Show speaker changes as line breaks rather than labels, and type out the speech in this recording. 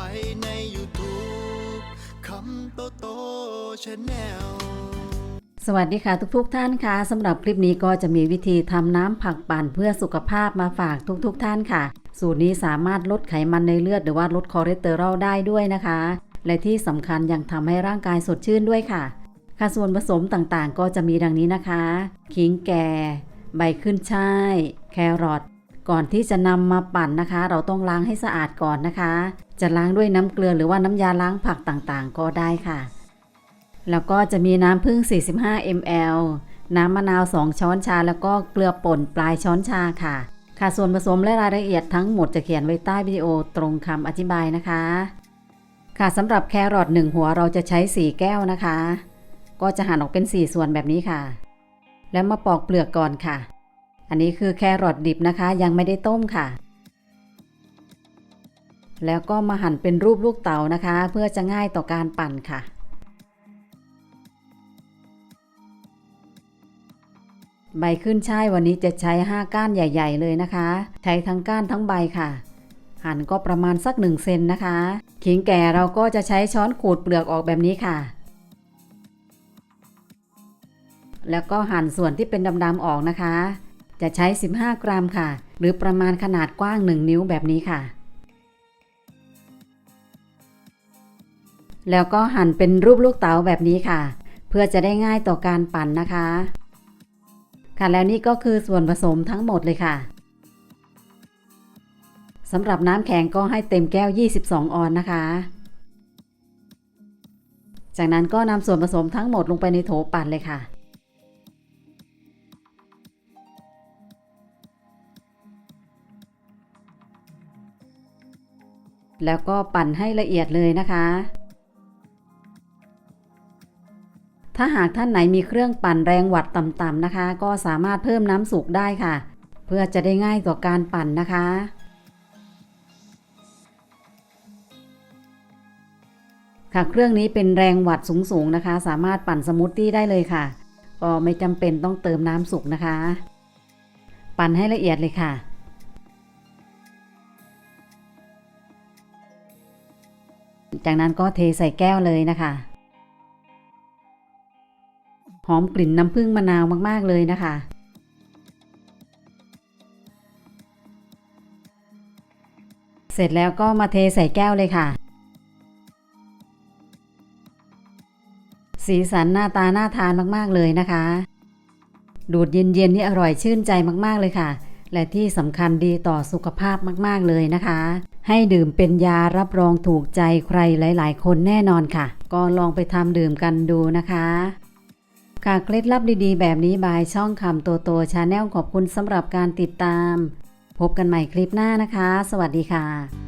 ไปใน YouTube คำโตโตชาแนล
สวัสดีค่ะทุกๆทท่านค่ะสำหรับคลิปนี้ก็จะมีวิธีทำน้ำผักปั่นเพื่อสุขภาพมาฝากทุกๆทท่านค่ะ สูตรนี้สามารถลดไขมันในเลือดหรือว่าลดคอเลสเตอรอลได้ด้วยนะคะ และที่สำคัญยังทำให้ร่างกายสดชื่นด้วยค่ะ ค่ะส่วนผสมต่างๆ ก็จะมีดังนี้นะคะ ขิงแก่ ใบขึ้นช่าย แครอท ก่อนที่จะนำมาปั่นนะคะ เราต้องล้างให้สะอาดก่อนนะคะ จะล้างด้วยน้ำเกลือหรือว่าน้ำยาล้างผักต่างๆ ก็ได้ค่ะ แล้วก็จะมีน้ำผึ้ง 45 ml น้ำมะนาว 2 ช้อนชา แล้วก็เกลือป่นปลายช้อนชาค่ะ ค่ะส่วนผสมและรายละเอียดทั้งหมดจะเขียนไว้ใต้วิดีโอตรงคำอธิบายนะคะ ค่ะสำหรับแครอท1หัวเราจะใช้ 4 แก้วนะคะ ก็จะหั่นออกเป็น 4 ส่วนแบบนี้ค่ะ แล้วมาปอกเปลือกก่อนค่ะ อันนี้คือแครอทดิบนะคะ ยังไม่ได้ต้มค่ะ แล้วก็มาหั่นเป็นรูปลูกเต๋านะคะ เพื่อจะง่ายต่อการปั่นค่ะ ใบขึ้นช่ายวันนี้จะใช้ 5 ก้านใหญ่ ๆ เลยนะคะ ใช้ทั้งก้านทั้งใบค่ะหั่นก็ประมาณสัก1เซนนะคะ ขิงแก่เราก็จะใช้ช้อนขูดเปลือกออกแบบนี้ค่ะ แล้วก็หั่นส่วนที่เป็นดำๆออกนะคะ จะใช้ 15 กรัมค่ะ หรือประมาณขนาดกว้าง 1 นิ้วแบบนี้ค่ะ แล้วก็หั่นเป็นรูปลูกเต๋าแบบนี้ค่ะ เพื่อจะได้ง่ายต่อการปั่นนะคะ ค่ะแล้วนี่ก็คือส่วนผสมทั้งหมดเลยค่ะสำหรับน้ำแข็งก็ให้เต็มแก้ว 22 ออนนะคะ จากนั้นก็นำส่วนผสมทั้งหมดลงไปในโถปั่นเลยค่ะ แล้วก็ปั่นให้ละเอียดเลยนะคะ ถ้าหากท่านไหนมีเครื่องปั่นแรงวัดต่ำๆนะคะ ก็สามารถเพิ่มน้ำสุกได้ค่ะ เพื่อจะได้ง่ายต่อการปั่นนะคะค่ะเครื่องนี้เป็นแรงวัดสูงๆนะคะ สามารถปั่นสมูทตี้ได้เลยค่ะ ก็ไม่จำเป็นต้องเติมน้ำสุกนะคะ ปั่นให้ละเอียดเลยค่ะ จากนั้นก็เทใส่แก้วเลยนะคะ หอมกลิ่นน้ำผึ้งมะนาวมากๆเลยนะคะ เสร็จแล้วก็มาเทใส่แก้วเลยค่ะ สีสันหน้าตาน่าทานมากๆเลยนะคะ ดูดเย็นๆนี่อร่อยชื่นใจมากๆเลยค่ะ และที่สำคัญดีต่อสุขภาพมากๆเลยนะคะ ให้ดื่มเป็นยารับรองถูกใจใครหลาย ๆ คนแน่นอนค่ะ ก็ลองไปทำดื่มกันดูนะคะค่ะเคล็ดลับดีๆ แบบนี้บายช่องคำโตโตชาแนลขอบคุณสำหรับการติดตาม พบกันใหม่คลิปหน้านะคะ สวัสดีค่ะ